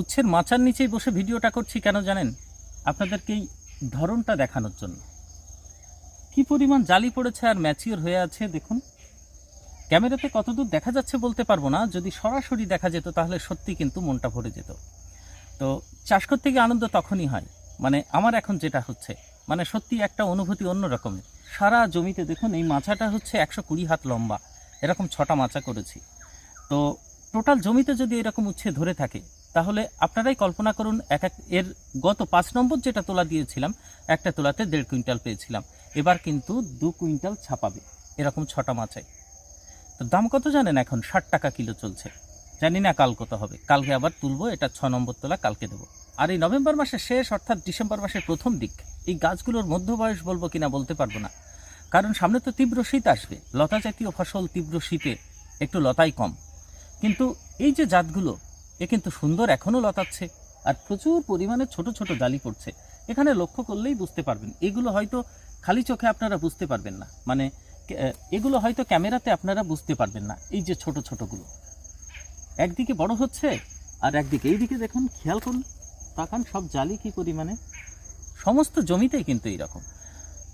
উচ্ছের মাচার নিচেই বসে ভিডিওটা করছি কেন জানেন? আপনাদেরকে এই ধরনটা দেখানোর জন্য। কি পরিমাণ জালি পড়েছে আর ম্যাচিওর হয়ে আছে, দেখুন। ক্যামেরাতে কতদূর দেখা যাচ্ছে বলতে পারব না, যদি সরাসরি দেখা যেত তাহলে সত্যি কিন্তু মনটা ভরে যেত। তো চাষ করতে গিয়ে আনন্দ তখনই হয় মানে আমার এখন যেটা হচ্ছে মানে সত্যি একটা অনুভূতি অন্য রকমের সারা জমিতে দেখুন, এই মাচাটা হচ্ছে একশো কুড়ি হাত লম্বা। এরকম ছটা মাচা করেছি। তো টোটাল জমিতে যদি এরকম উচ্ছে ধরে থাকে, তাহলে আপনারাই কল্পনা করুন, এক এক এর গত পাঁচ নম্বর যেটা তোলা দিয়েছিলাম, একটা তোলাতে দেড় কুইন্টাল পেয়েছিলাম। এবার কিন্তু দু কুইন্টাল ছাপাবে, এরকম ছটা মাচাই তো দাম কত জানেন এখন? ষাট টাকা কিলো চলছে। জানি না কাল কত হবে। কালকে আবার তুলবো, এটা ছ নম্বর তোলা কালকে দেবো। আর এই নভেম্বর মাসের শেষ, অর্থাৎ ডিসেম্বর মাসের প্রথম দিক। এই গাছগুলোর মধ্য বয়স বলব কিনা বলতে পারব না। কারণ সামনে তো তীব্র শীত আসবে। লতা জাতীয় ফসল তীব্র শীতে একটু লতাই কম। কিন্তু এই যে জাতগুলো, এ কিন্তু সুন্দর এখনও লতাচ্ছে আর প্রচুর পরিমাণে ছোট ছোট জালি পড়ছে। এখানে লক্ষ্য করলেই বুঝতে পারবেন। এগুলো হয়তো খালি চোখে আপনারা বুঝতে পারবেন না। মানে এগুলো হয়তো ক্যামেরাতে আপনারা বুঝতে পারবেন না, এই যে ছোট ছোটগুলো। একদিকে বড় হচ্ছে আর একদিকে, এইদিকে দেখুন, খেয়াল করুন, তাকান সব জালি কি পরিমাণে। সমস্ত জমিতেই কিন্তু এইরকম।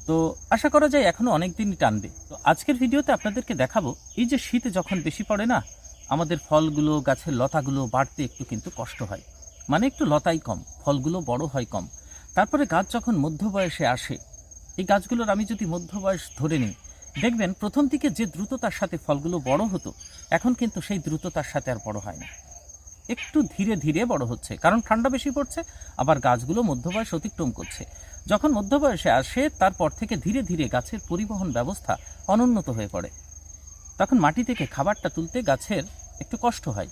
তো আশা করা যায় এখনও অনেক দিনই টানবে। তো আজকের ভিডিওতে আপনাদেরকে দেখাবো, এই যে শীত যখন বেশি পড়ে না, আমাদের ফলগুলো, গাছের লতাগুলো বাড়তে একটু কিন্তু কষ্ট হয়। মানে একটু লতাই কম, ফলগুলো বড় হয় কম। তারপরে গাছ যখন মধ্য বয়সে আসে, এই গাছগুলোর আমি যদি মধ্য বয়স ধরে নিই, দেখবেন প্রথম দিকে যে দ্রুততার সাথে ফলগুলো বড় হতো, এখন কিন্তু সেই দ্রুততার সাথে আর বড় হয় না। একটু ধীরে ধীরে বড় হচ্ছে, কারণ ঠান্ডা বেশি পড়ছে, আবার গাছগুলো মধ্যবয়স অতিক্রম করছে। যখন মধ্যবয়সে আসে, তারপর থেকে ধীরে ধীরে গাছের পরিবহন ব্যবস্থা অনুন্নত হয়ে পড়ে। তখন মাটি থেকে খাবারটা তুলতে গাছের একটু কষ্ট হয়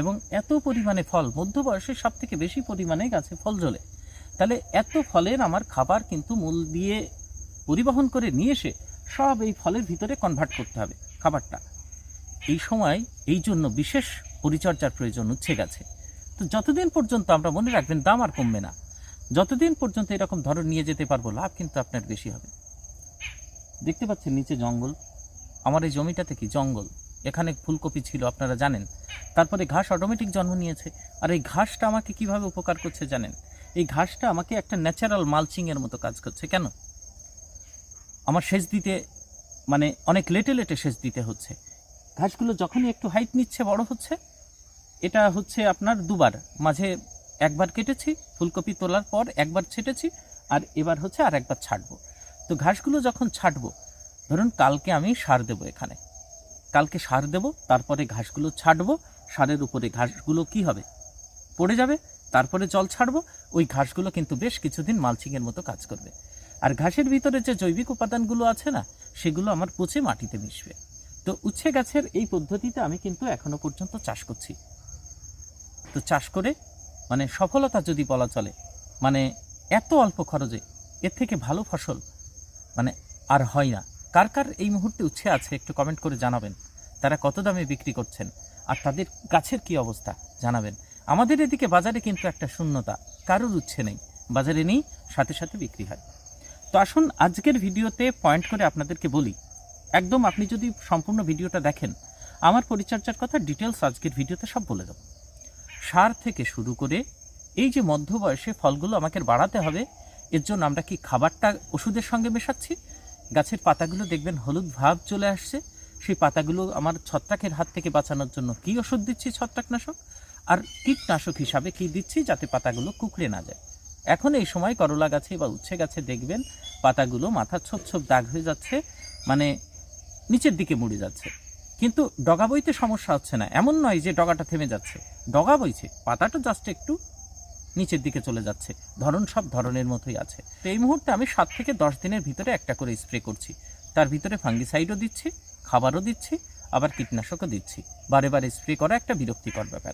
এবং এত পরিমাণে ফল মধ্য বয়সে সব থেকে বেশি পরিমাণে গাছে ফল জ্বলে। তাহলে এত ফলের আমার খাবার কিন্তু মূল দিয়ে পরিবহন করে নিয়ে এসে সব এই ফলের ভিতরে কনভার্ট করতে হবে খাবারটা। এই সময়, এই জন্য বিশেষ পরিচর্যার প্রয়োজন উচ্ছে গাছে। তো যতদিন পর্যন্ত আমরা মনে রাখবেন দাম আর কমবে না, যতদিন পর্যন্ত এরকম ধরন নিয়ে যেতে পারব, লাভ কিন্তু আপনার বেশি হবে। দেখতে পাচ্ছেন নিচে জঙ্গল। আমার এই জমিটাতে কি জঙ্গল? এখানে ফুলকপি ছিল, আপনারা জানেন। তারপরে ঘাস অটোমেটিক জন্ম নিয়েছে। আর এই ঘাসটা আমাকে কীভাবে উপকার করছে জানেন? এই ঘাসটা আমাকে একটা ন্যাচারাল মালচিংয়ের মতো কাজ করছে। কেন? আমার সেচ দিতে মানে অনেক লেটে লেটে সেচ দিতে হচ্ছে। ঘাসগুলো যখনই একটু হাইট নিচ্ছে, বড় হচ্ছে, এটা হচ্ছে আপনার দুবার। মাঝে একবার কেটেছি, ফুলকপি তোলার পর একবার ছেটেছি, আর এবার হচ্ছে আর একবার ছাড়বো তো ঘাসগুলো যখন ছাড়বো ধরুন কালকে আমি সার দেবো এখানে। কালকে সার দেব, তারপরে ঘাসগুলো ছাড়বো সারের উপরে ঘাসগুলো কি হবে? পড়ে যাবে, তারপরে জল ছাড়বো, ওই ঘাসগুলো কিন্তু বেশ কিছুদিন মালচিংয়ের মতো কাজ করবে। আর ঘাসের ভিতরে যে জৈবিক উপাদানগুলো আছে না, সেগুলো আমার পচে মাটিতে মিশবে। তো উচ্ছে গাছের এই পদ্ধতিতে আমি কিন্তু এখনও পর্যন্ত চাষ করছি। তো চাষ করে মানে সফলতা যদি বলা চলে মানে এত অল্প খরচে এর থেকে ভালো ফসল মানে আর হয় না। কার কার এই মুহূর্তে উচ্ছে আছে একটু কমেন্ট করে জানাবেন। তারা কত দামে বিক্রি করছেন? আর তাদের গাছের কি অবস্থা? জানাবেন। আমাদের এদিকে বাজারে কিন্তু একটা শূন্যতা, কারোর উচ্ছে নেই। বাজারে নেই, সাথে সাথে বিক্রি হয়। তো আসুন আজকের ভিডিওতে পয়েন্ট করে আপনাদেরকে বলি একদম আপনি যদি সম্পূর্ণ ভিডিওটা দেখেন, আমার পরিচর্যার কথা ডিটেলস আজকের ভিডিওতে সব বলে দেবো। সার থেকে শুরু করে এই যে মধ্য বয়সে ফলগুলো আমাকে বাড়াতে হবে, এর জন্য আমরা কি খাবারটা ওষুধের সঙ্গে মেশাচ্ছি? গাছের পাতাগুলো দেখবেন হলুদ ভাব চলে আসছে। সেই পাতাগুলো আমার ছত্রাকের হাত থেকে বাঁচানোর জন্য কি ওষুধ দিচ্ছি ছত্রাকনাশক? আর কীটনাশক হিসাবে কি দিচ্ছি যাতে পাতাগুলো কুকড়ে না যায়? এখন এই সময় করলা গাছে বা উচ্ছে গাছে দেখবেন পাতাগুলো মাথা ছোপ ছোপ দাগ হয়ে যাচ্ছে। মানে নিচের দিকে মুড়ে যাচ্ছে। কিন্তু ডগা বইতে সমস্যা হচ্ছে না। এমন নয় যে ডগাটা থেমে যাচ্ছে। ডগা বইছে, পাতাটা জাস্ট একটু নিচের দিকে চলে যাচ্ছে। ধরন সব ধরনের মতোই আছে। তো এই মুহূর্তে আমি সাত থেকে দশ দিনের ভিতরে একটা করে স্প্রে করছি। তার ভিতরে ফাঙ্গিসাইডও দিচ্ছি, খাবারও দিচ্ছি, আবার কীটনাশকও দিচ্ছি। বারে বারে স্প্রে করা একটা বিরক্তিকর ব্যাপার।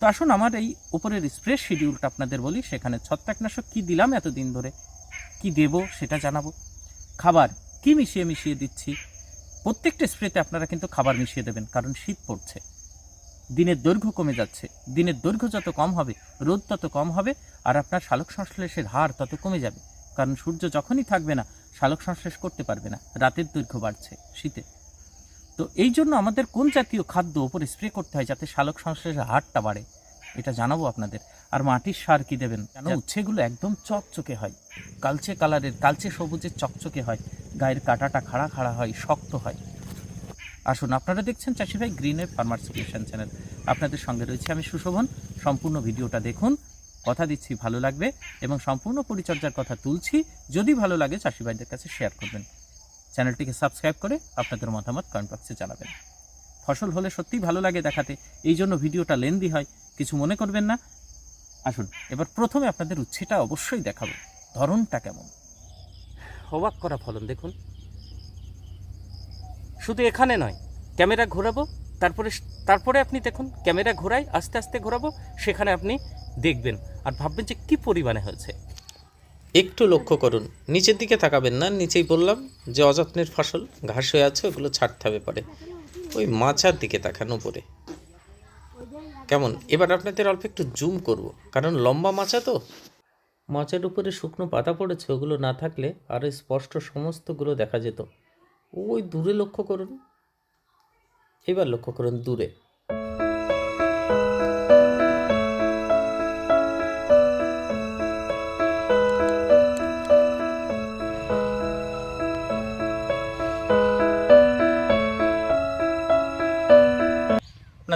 তো আসুন আমার এই উপরের স্প্রে শিডিউলটা আপনাদের বলি। সেখানে ছত্রাকনাশক কি দিলাম এতদিন ধরে? কি দেব সেটা জানাব। খাবার কি মিশিয়ে মিশিয়ে দিচ্ছি? প্রত্যেকটা স্প্রেতে আপনারা কিন্তু খাবার মিশিয়ে দেবেন কারণ শীত পড়ছে। দিনের দৈর্ঘ্য কমে যাচ্ছে। দিনের দৈর্ঘ্য যত কম হবে রোদ তত কম হবে আর আপনার শালক সংশ্লেষের হার তত কমে যাবে। কারণ সূর্য যখনই থাকবে না শালক সংশ্লেষ করতে পারবে না রাতের দৈর্ঘ্য বাড়ছে শীতে। তো এই জন্য আমাদের কোন জাতীয় খাদ্য ওপরে স্প্রে করতে হয় যাতে শালক সংশ্লেষের হারটা বাড়ে এটা জানাব আপনাদের। আর মাটির সার কি দেবেন? কেন? উচ্ছেগুলো একদম চকচকে হয়। কালচে কালারের কালচে সবুজের চকচকে হয়। গায়ের কাঁটাটা খাড়া খাড়া হয়, শক্ত হয়। আসুন, আপনারা দেখছেন চাষি ভাই গ্রিনের ফার্মার সলিউশন চ্যানেল। আপনাদের সঙ্গে রয়েছে আমি সুশোভন। সম্পূর্ণ ভিডিওটা দেখুন, কথা দিচ্ছি, ভালো লাগবে, এবং সম্পূর্ণ পরিচর্যার কথা তুলছি। যদি ভালো লাগে, চাষি ভাইদের কাছে শেয়ার করবেন। চ্যানেলটিকে সাবস্ক্রাইব করে আপনাদের মতামত কমেন্ট বক্সে জানাবেন। ফসল হলে সত্যিই ভালো লাগে দেখাতে, এই জন্য ভিডিওটা লেন্দি হয়, কিছু মনে করবেন না। আসুন, এবার প্রথমে আপনাদের উচ্ছেটা অবশ্যই দেখাবো, ধরনটা কেমন? অবাক করা ফলন, দেখুন। শুধু এখানে নয়, ক্যামেরা ঘোরাবো, তারপরে তারপরে আপনি দেখুন, ক্যামেরা ঘোরাই, আস্তে আস্তে ঘোরাবো, সেখানে আপনি দেখবেন আর ভাববেন যে কী পরিমাণে হয়েছে। একটু লক্ষ্য করুন, নিচের দিকে তাকাবেন না, নিচেই বললাম যে অযত্নের ফসল, ঘাস হয়ে আছে, ওগুলো ছাড়তে হবে পরে। ওই মাচার দিকে তাকান উপরে। কেমন? এবার আপনাদের অল্প একটু জুম করব, কারণ লম্বা মাচা তো মাচার উপরে শুকনো পাতা পড়েছে, ওগুলো না থাকলে আরও স্পষ্ট সমস্তগুলো দেখা যেত। ওই দূরে লক্ষ্য করুন। এবার লক্ষ্য করুন দূরে।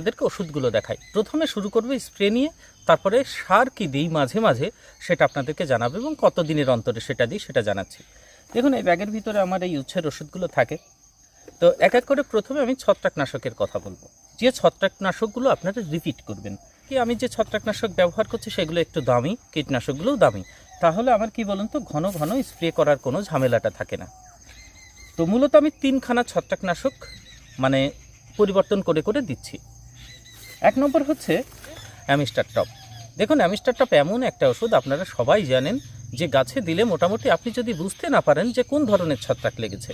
আপনাদেরকে ওষুধগুলো দেখাই প্রথমে শুরু করবে স্প্রে নিয়ে, তারপরে সার কি দিই মাঝে মাঝে সেটা আপনাদেরকে জানাব এবং কত দিনের অন্তরে সেটা দিই সেটা জানাচ্ছি। দেখুন, এই ব্যাগের ভিতরে আমার এই উচ্ছের ওষুধগুলো থাকে। তো এক এক করে প্রথমে আমি ছত্রাকনাশকের কথা বলব। যে ছত্রাকনাশকগুলো আপনারা রিপিট করবেন। কি আমি যে ছত্রাকনাশক ব্যবহার করছি সেগুলো একটু দামি, কীটনাশকগুলোও দামি। তাহলে আমার কি বলুন তো, ঘন ঘন স্প্রে করার কোনো ঝামেলাটা থাকে না। তো মূলত আমি তিনখানা ছত্রাকনাশক মানে পরিবর্তন করে করে দিচ্ছি। এক নম্বর হচ্ছে অ্যামিস্টার টপ। দেখুন, অ্যামিস্টার টপ এমন একটা ওষুধ, আপনারা সবাই জানেন, যে গাছে দিলে মোটামুটি আপনি যদি বুঝতে না পারেন যে কোন ধরনের ছত্রাক লেগেছে,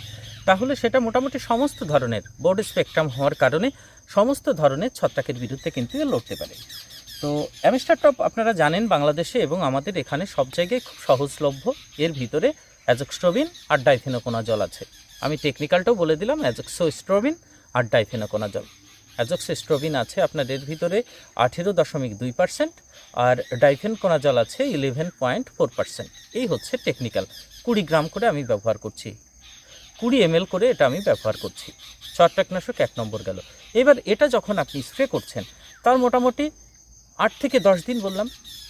তাহলে সেটা মোটামুটি সমস্ত ধরনের বোর্ড স্পেকট্রাম হওয়ার কারণে সমস্ত ধরনের ছত্রাকের বিরুদ্ধে কিন্তু লড়তে পারে। তো অ্যামিস্টার টপ আপনারা জানেন বাংলাদেশে এবং আমাদের এখানে সব জায়গায় খুব সহজলভ্য। এর ভিতরে অ্যাজক্সট্রোবিন আর ডাইফেনোকোনা জল আছে। আমি টেকনিক্যালটাও বলে দিলাম, অ্যাজক্সোস্ট্রোবিন আর ডাইফেনোকোনাজল অ্যাজক্সেস্ট্রোবিন আছে আপনার এর ভিতরে আঠেরো দশমিক দুই পার্সেন্ট আর ডাইফেন কোনাজল আছে ইলেভেন পয়েন্ট ফোর পার্সেন্ট। এই হচ্ছে টেকনিক্যাল। কুড়ি গ্রাম করে আমি ব্যবহার করছি। কুড়ি এম করে এটা আমি ব্যবহার করছি। ছত্রাকনাশক এক নম্বর গেল। এবার এটা যখন আপনি স্প্রে করছেন, তার মোটামুটি আট থেকে দশ দিন বললাম,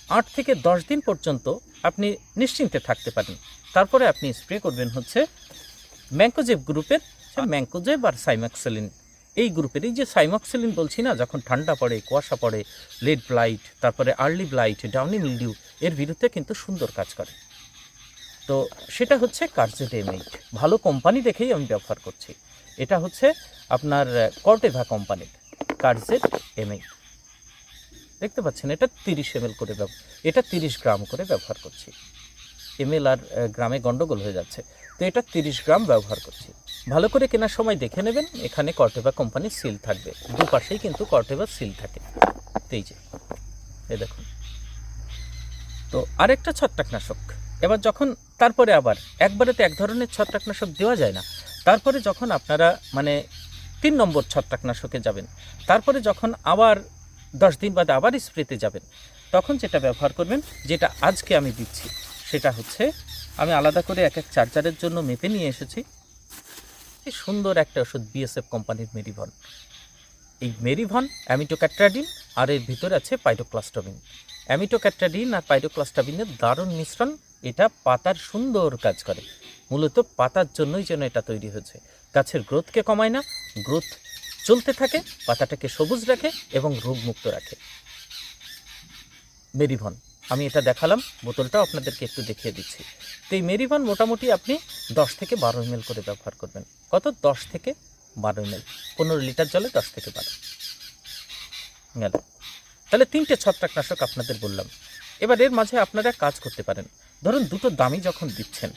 আট থেকে দশ দিন পর্যন্ত আপনি নিশ্চিন্তে থাকতে পারেন। তারপরে আপনি স্প্রে করবেন হচ্ছে ম্যাঙ্কোজেব গ্রুপের ম্যাঙ্কোজেব আর সাইমাক্সেলিন। এই গ্রুপের, এই যে সাইমক্সেলিন বলছি না, যখন ঠান্ডা পড়ে, কুয়াশা পড়ে লেড ব্লাইট, তারপরে আর্লি ব্লাইট, ডাউনি মিলডিউ, এর বিরুদ্ধে কিন্তু সুন্দর কাজ করে। তো সেটা হচ্ছে কার্জেট এমএইট ভালো কোম্পানি দেখেই আমি ব্যবহার করছি। এটা হচ্ছে আপনার কর্টেভা কোম্পানির কার্জেট এমএইট দেখতে পাচ্ছেন, এটা তিরিশ এম করে এটা তিরিশ গ্রাম করে ব্যবহার করছি। এমএল আর গ্রামে গন্ডগোল হয়ে যাচ্ছে। তো এটা তিরিশ গ্রাম ব্যবহার করছি। ভালো করে কেনার সময় দেখে নেবেন, এখানে কর্টেভা কোম্পানির সিল থাকবে। দুপাশেই কিন্তু কর্টেভার সিল থাকে। এই যে, এ দেখুন। তো আরেকটা ছত্রাকনাশক। এবার যখন, তারপরে আবার, একবারে তো এক ধরনের ছত্রাকনাশক দেওয়া যায় না। তারপরে যখন আপনারা মানে তিন নম্বর ছত্রাকনাশকে যাবেন, তারপরে যখন আবার দশ দিন বাদে আবার স্প্রেতে যাবেন, তখন যেটা ব্যবহার করবেন, যেটা আজকে আমি দিচ্ছি, সেটা হচ্ছে, আমি আলাদা করে এক এক চার্জারের জন্য মেপে নিয়ে এসেছি কি সুন্দর একটা ওষুধ বিএসএফ কোম্পানির মেরিভন। এই মেরিভন অ্যামিটোক্যাট্রাডিন আর এর ভিতরে আছে পাইটোক্লাস্টাবিন অ্যামিটোক্যাট্রাডিন আর পাইটোক্লাস্টাবিনের দারুণ মিশ্রণ, এটা পাতার সুন্দর কাজ করে। মূলত পাতার জন্যই যেন এটা তৈরি হয়েছে। গাছের গ্রোথকে কমায় না, গ্রোথ চলতে থাকে, পাতাটাকে সবুজ রাখে এবং রোগমুক্ত রাখে। মেরিভন, আমি এটা দেখালাম, বোতলটাও আপনাদেরকে একটু দেখিয়ে দিচ্ছি। তো এই মেরিভন মোটামুটি আপনি দশ থেকে বারো এম করে ব্যবহার করবেন। কত? দশ থেকে বারো এম এল পনেরো লিটার জলে দশ থেকে বারো। গেল। তাহলে তিনটে ছত্রাকনাশক আপনাদের বললাম। এবার এর মাঝে আপনারা কাজ করতে পারেন। ধরুন দুটো দামি যখন দিচ্ছেন,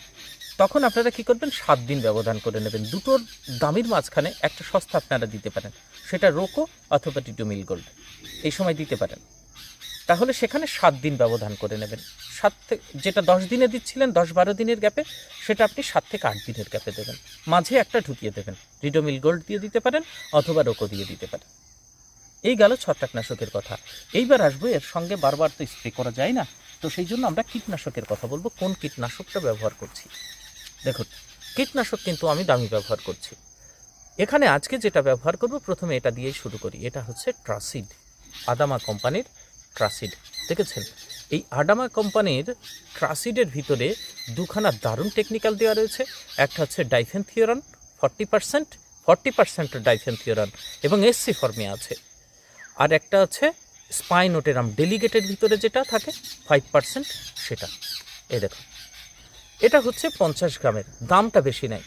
তখন আপনারা কি করবেন? সাত দিন ব্যবধান করে নেবেন। দুটোর দামির মাঝখানে একটা সস্তা আপনারা দিতে পারেন। সেটা রোকো অথবা টিটু মিল গোল্ড। এই সময় দিতে পারেন। তাহলে সেখানে সাত দিন ব্যবধান করে নেবেন। সাত থেকে যেটা দশ দিনে দিচ্ছিলেন, দশ বারো দিনের গ্যাপে, সেটা আপনি সাত থেকে আট দিনের গ্যাপে দেবেন। মাঝে একটা ঢুকিয়ে দেবেন। রিডোমিল গোল্ড দিয়ে দিতে পারেন, অথবা রোকো দিয়ে দিতে পারেন। এই গেল ছত্রাকনাশকের কথা। এইবার আসব, এর সঙ্গে বারবার তো স্প্রে করা যায় না, তো সেই জন্য আমরা কীটনাশকের কথা বলব, কোন কীটনাশকটা ব্যবহার করছি। দেখুন, কীটনাশক কিন্তু আমি দামি ব্যবহার করছি। এখানে আজকে যেটা ব্যবহার করব, প্রথমে এটা দিয়েই শুরু করি। এটা হচ্ছে ট্রাসিড, আদামা কোম্পানির ট্রাসিড। দেখেছেন? এই আডামা কোম্পানির ট্রাসিডের ভিতরে দুখানা দারুণ টেকনিক্যাল দেওয়া রয়েছে। একটা হচ্ছে difenthiuron forty percent forty percent difenthiuron এবং এসসি ফর্মে আছে। আর একটা আছে স্পাইনোটেরাম ডেলিগেটের ভিতরে যেটা থাকে ফাইভ পার্সেন্ট সেটা। এই দেখুন এটা হচ্ছে পঞ্চাশ গ্রামের, দামটা বেশি নাই।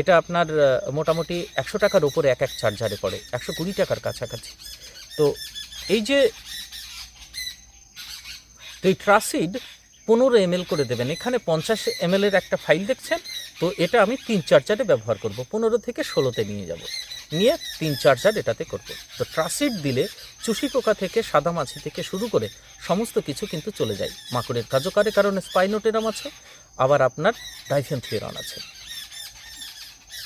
এটা আপনার মোটামুটি একশো টাকার উপরে এক এক চার্জারে পড়ে, একশো কুড়ি টাকার কাছাকাছি। তো এই যে তো এই ট্রাসিড পনেরো এম করে দেবেন। এখানে পঞ্চাশ এম এর একটা ফাইল দেখছেন? তো এটা আমি তিন চার্জারে ব্যবহার করব। পনেরো থেকে ষোলোতে নিয়ে যাব। নিয়ে তিন চার্জার এটাতে করব। তো ট্রাসিড দিলে চুষি পোকা থেকে, সাদা মাছি থেকে শুরু করে সমস্ত কিছু কিন্তু চলে যায়। মাকড়ের কাজকারের কারণে স্পাইনোটেরাম আছে। আবার আপনার ডাইফেনথিয়রন আছে।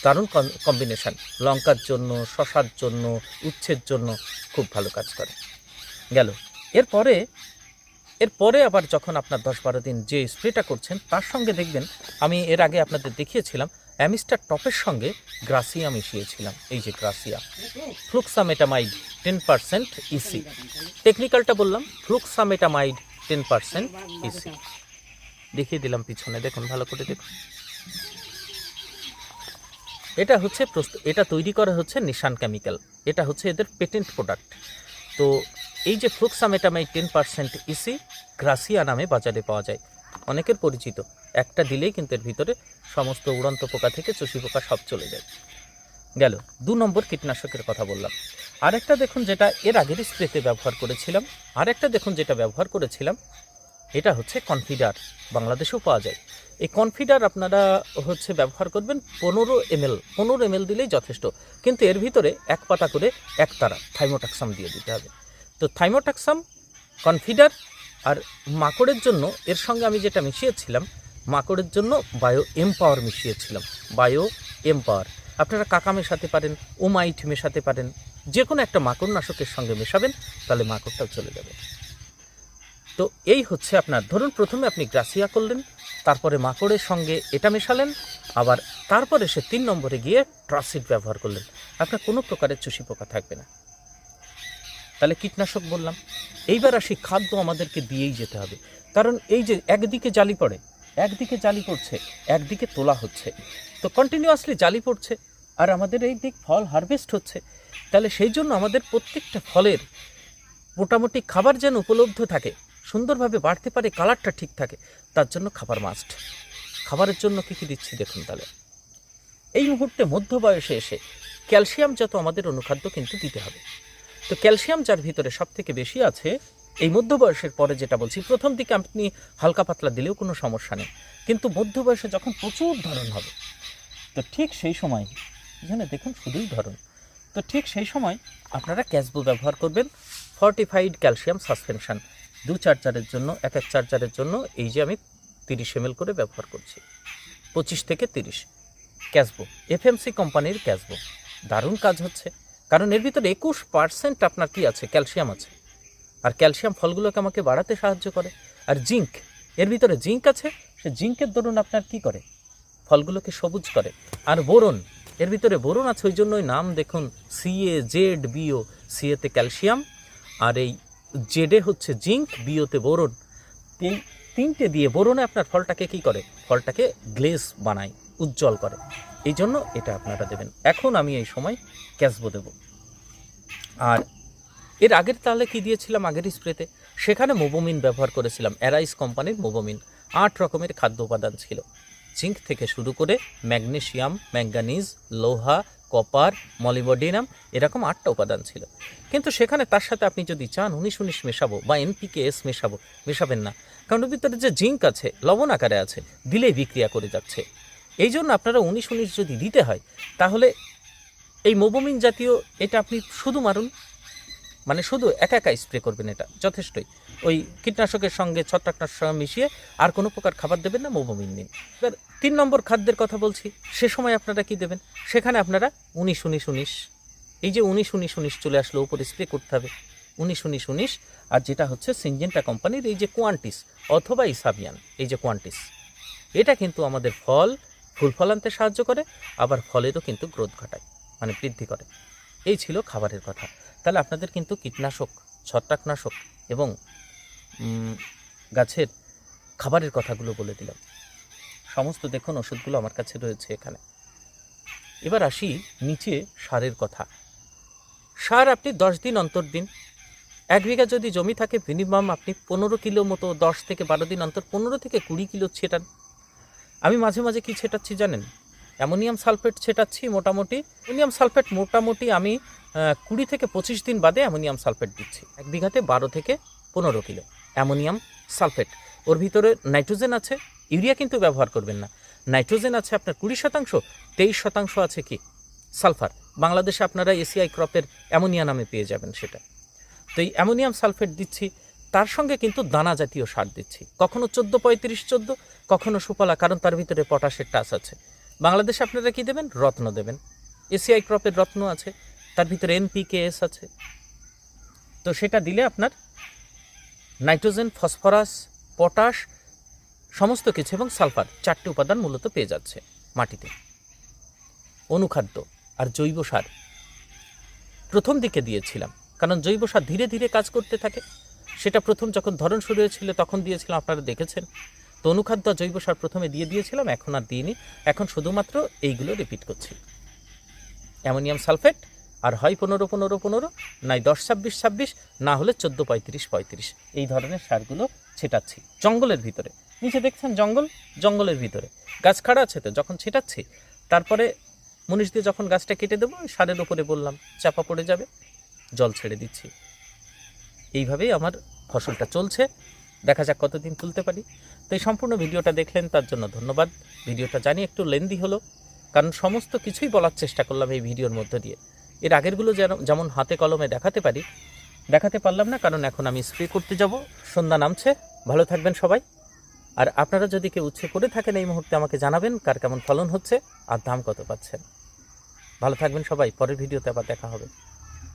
দারুণ কম্বিনেশন লঙ্কার জন্য, শশার জন্য, উচ্ছের জন্য খুব ভালো কাজ করে। গেল। এরপরে এরপরে আবার যখন আপনার দশ বারো দিন যে স্প্রেটা করছেন, তার সঙ্গে দেখবেন, আমি এর আগে আপনাদের দেখিয়েছিলাম, অ্যামিস্টার টপের সঙ্গে গ্রাসিয়া মিশিয়েছিলাম। এই যে Gracia fluxametamide ten percent EC টেকনিক্যালটা বললাম ফ্লুক্সামেটামাইড টেন পার্সেন্ট ইসি দেখিয়ে দিলাম পিছনে, দেখুন, ভালো করে দেখুন। এটা হচ্ছে এটা তৈরি করা হচ্ছে নিশান কেমিক্যাল। এটা হচ্ছে এদের পেটেন্ট প্রোডাক্ট। তো এই যে fluxametamide ten percent EC, Gracia নামে বাজারে পাওয়া যায়। অনেকের পরিচিত। একটা দিলেই কিন্তু এর ভিতরে সমস্ত উড়ন্ত পোকা থেকে চষি পোকা সব চলে যায়। গেল, দু নম্বর কীটনাশকের কথা বললাম। আরেকটা দেখুন যেটা এর আগের স্প্রেতে ব্যবহার করেছিলাম। আরেকটা দেখুন যেটা ব্যবহার করেছিলাম, এটা হচ্ছে কনফিডার। বাংলাদেশেও পাওয়া যায়। এই কনফিডার আপনারা হচ্ছে ব্যবহার করবেন পনেরো এমএল। পনেরো এমএল দিলেই যথেষ্ট। কিন্তু এর ভিতরে এক পাতা করে এক তারা, থাইমোটাক্সাম দিয়ে দিতে হবে। তো থাইমোটাক্সাম, কনফিডার আর মাকড়ের জন্য এর সঙ্গে আমি যেটা মিশিয়েছিলাম, মাকড়ের জন্য বায়ো এমপাওয়ার মিশিয়েছিলাম। Bio empower. আপনারা কাকা মেশাতে পারেন ওমাইট মেশাতে পারেন যে কোনো একটা মাকড় নাশকের সঙ্গে মেশাবেন, তাহলে মাকড়টাও চলে যাবে। তো এই হচ্ছে আপনার, ধরুন প্রথমে আপনি গ্রাসিয়া করলেন, তারপরে মাকড়ের সঙ্গে এটা মেশালেন, আবার তারপরে সে তিন নম্বরে গিয়ে ট্রাসিড ব্যবহার করলেন। আপনার কোনো প্রকারের চুষি পোকা থাকবে না। তাহলে কীটনাশক বললাম। এইবার আসি খাদ্য আমাদেরকে দিয়েই যেতে হবে। কারণ এই যে একদিকে জালি পড়ে, একদিকে জালি পড়ছে, একদিকে তোলা হচ্ছে। তো কন্টিনিউয়াসলি জালি পড়ছে, আর আমাদের এই দিক ফল হারভেস্ট হচ্ছে। তাহলে সেই জন্য আমাদের প্রত্যেকটা ফলের মোটামুটি খাবার যেন উপলব্ধ থাকে, সুন্দরভাবে বাড়তে পারে, কালারটা ঠিক থাকে, তার জন্য খাবার মাস্ট খাবারের জন্য কী কী দিচ্ছি দেখুন তাহলে। এই মুহূর্তে মধ্য বয়সে এসে ক্যালসিয়াম যত আমাদের অনুখাদ্য কিন্তু দিতে হবে। তো ক্যালসিয়াম যার ভিতরে সব থেকে বেশি আছে, এই মধ্য বয়সের পরে যেটা বলছি, প্রথম দিকে আপনি হালকা পাতলা দিলেও কোনো সমস্যা নেই। কিন্তু মধ্য বয়সে যখন প্রচুর ধরন হবে, তো ঠিক সেই সময়, এখানে দেখুন শুধুই ধরন, তো ঠিক সেই সময় আপনারা ক্যাশবো ব্যবহার করবেন ফর্টিফাইড ক্যালসিয়াম সাসপেনশন দু চার্জারের জন্য, এক এক চার্জারের জন্য, এই যে আমি তিরিশ এম করে ব্যবহার করছি, পঁচিশ থেকে তিরিশ। ক্যাশবো এফএমসি কোম্পানির ক্যাশবো দারুণ কাজ হচ্ছে। কারণ এর ভিতরে একুশ পার্সেন্ট আপনার কি আছে? ক্যালসিয়াম আছে। আর ক্যালসিয়াম ফলগুলোকে আমাকে বাড়াতে সাহায্য করে। আর জিঙ্ক, এর ভিতরে জিঙ্ক আছে, সে জিঙ্কের দরুন আপনার কি করে? ফলগুলোকে সবুজ করে। আর বোরন, এর ভিতরে বোরন আছে, ওই জন্যই নাম দেখুন সিএ জেড বিও সিএতে ক্যালসিয়াম, আর এই জেডে হচ্ছে জিঙ্ক বিওতে বোরন। এই তিনটে দিয়ে বোরনে আপনার ফলটাকে কি করে? ফলটাকে গ্লেজ বানায়, উজ্জ্বল করে। এই জন্য এটা আপনারা দেবেন। এখন আমি এই সময় ক্যাসবো দেব। আর এর আগের তাহলে কি দিয়েছিলাম? আগের স্প্রেতে? সেখানে মোবোমিন ব্যবহার করেছিলাম। অ্যারাইস কোম্পানির মোবোমিন। আট রকমের খাদ্য উপাদান ছিল। জিঙ্ক থেকে শুরু করে ম্যাগনেশিয়াম, ম্যাঙ্গানিজ, লোহা, কপার, মলিবডিনাম এরকম আটটা উপাদান ছিল। কিন্তু সেখানে তার সাথে আপনি যদি চান, উনিশ উনিশ মেশাবো বা এনপিকে এস মেশাবো, মেশাবেন না। কারণ ভিতরে যে জিঙ্ক আছে লবণ আকারে আছে, দিলেই বিক্রিয়া করে যাচ্ছে। এই জন্য আপনারা উনিশ উনিশ যদি দিতে হয়, তাহলে এই মোবোমিন জাতীয় এটা আপনি শুধু মারুন। মানে শুধু একা একা স্প্রে করবেন এটা, যথেষ্টই। ওই কীটনাশকের সঙ্গে ছত্রাকনাশক মিশিয়ে আর কোনো প্রকার খাবার দেবেন না মোবোমিন নিন এবার তিন নম্বর খাদ্যের কথা বলছি, সে সময় আপনারা কি দেবেন? সেখানে আপনারা উনিশ উনিশ উনিশ। এই যে উনিশ উনিশ উনিশ চলে আসলো, উপরে স্প্রে করতে হবে। উনিশ উনিশ উনিশ, আর যেটা হচ্ছে সিনজেন্টা কোম্পানির এই যে কোয়ান্টিস অথবা ইসাবিয়ান, এই যে কোয়ান্টিস। এটা কিন্তু আমাদের ফল ফুল ফল আনতে সাহায্য করে, আবার ফলেরও কিন্তু গ্রোথ ঘটায় মানে বৃদ্ধি করে। এই ছিল খাবারের কথা। তাহলে আপনাদের কিন্তু কীটনাশক, ছত্রাকনাশক এবং গাছের খাবারের কথাগুলো বলে দিলাম। সমস্ত দেখুন, ওষুধগুলো আমার কাছে রয়েছে এখানে। এবার আসি নিচে সারের কথা। সার আপনি দশ দিন অন্তর দিন। এক বিঘা যদি জমি থাকে মিনিমাম আপনি পনেরো কিলো মতো দশ থেকে বারো দিন অন্তর, পনেরো থেকে কুড়ি কিলো ছেটান। আমি মাঝে মাঝে কি ছেটাচ্ছি জানেন? অ্যামোনিয়াম সালফেট ছেটাচ্ছি মোটামুটি। অ্যামোনিয়াম সালফেট মোটামুটি আমি কুড়ি থেকে পঁচিশ দিন বাদে অ্যামোনিয়াম সালফেট দিচ্ছি। এক বিঘাতে বারো থেকে পনেরো কিলো অ্যামোনিয়াম সালফেট। ওর ভিতরে নাইট্রোজেন আছে, ইউরিয়া কিন্তু ব্যবহার করবেন না। নাইট্রোজেন আছে আপনার কুড়ি শতাংশ, তেইশ শতাংশ আছে কি? সালফার। বাংলাদেশে আপনারা এসিআই ক্রপের অ্যামোনিয়া নামে পেয়ে যাবেন সেটা। তো এই অ্যামোনিয়াম সালফেট দিচ্ছি তার সঙ্গে কিন্তু দানা জাতীয় সার দিচ্ছি। কখনো চোদ্দ, পঁয়ত্রিশ, চোদ্দ, কখনো সুফলা, কারণ তার ভিতরে পটাশের টাচ আছে। বাংলাদেশে আপনারা কি দেবেন? রত্ন দেবেন। এসিআই ক্রপের রত্ন আছে, তার ভিতরে এনপিকেএস আছে। তো সেটা দিলে আপনার নাইট্রোজেন, ফসফরাস, পটাশ, সমস্ত কিছু এবং সালফার চারটি উপাদান মূলত পেয়ে যাচ্ছে মাটিতে। অনুখাদ্য আর জৈব সার। প্রথম দিকে দিয়েছিলাম, কারণ জৈব সার ধীরে ধীরে কাজ করতে থাকে। সেটা প্রথম যখন ধরন শুরু হয়েছিল, তখন দিয়েছিলাম আপনারা দেখেছেন। তো অনুখাদ্য জৈব সার প্রথমে দিয়ে দিয়েছিলাম, এখন আর দিইনি। এখন শুধুমাত্র এইগুলো রিপিট করছি। অ্যামোনিয়াম সালফেট, আর হয় পনেরো পনেরো পনেরো, নাই দশ, ছাব্বিশ ছাব্বিশ, না হলে চোদ্দ, পঁয়ত্রিশ পঁয়ত্রিশ। এই ধরনের সারগুলো ছেটাচ্ছি জঙ্গলের ভিতরে। নিচে দেখছেন জঙ্গল? জঙ্গলের ভিতরে। গাছ খাড়া আছে তো, যখন ছেটাচ্ছি, তারপরে মুনিশ দিয়ে যখন গাছটা কেটে দেবো সারের ওপরে বললাম, চাপা পড়ে যাবে, জল ছেড়ে দিচ্ছি। এইভাবেই আমার ফসলটা চলছে। দেখা যাক কতদিন তুলতে পারি। তো এই সম্পূর্ণ ভিডিওটা দেখলেন, তার জন্য ধন্যবাদ। ভিডিওটা জানি একটু লেন্দি হলো, কারণ সমস্ত কিছুই বলার চেষ্টা করলাম এই ভিডিওর মধ্য দিয়ে। এর আগেরগুলো যেন, যেমন হাতে কলমে দেখাতে পারি, দেখাতে পারলাম না, কারণ এখন আমি স্প্রে করতে যাব, সন্ধ্যা নামছে। ভালো থাকবেন সবাই। আর আপনারা যদি কেউ উচ্ছে করে থাকেন এই মুহূর্তে আমাকে জানাবেন, কার কেমন ফলন হচ্ছে আর দাম কত পাচ্ছেন। ভালো থাকবেন সবাই, পরের ভিডিওতে আবার দেখা হবে।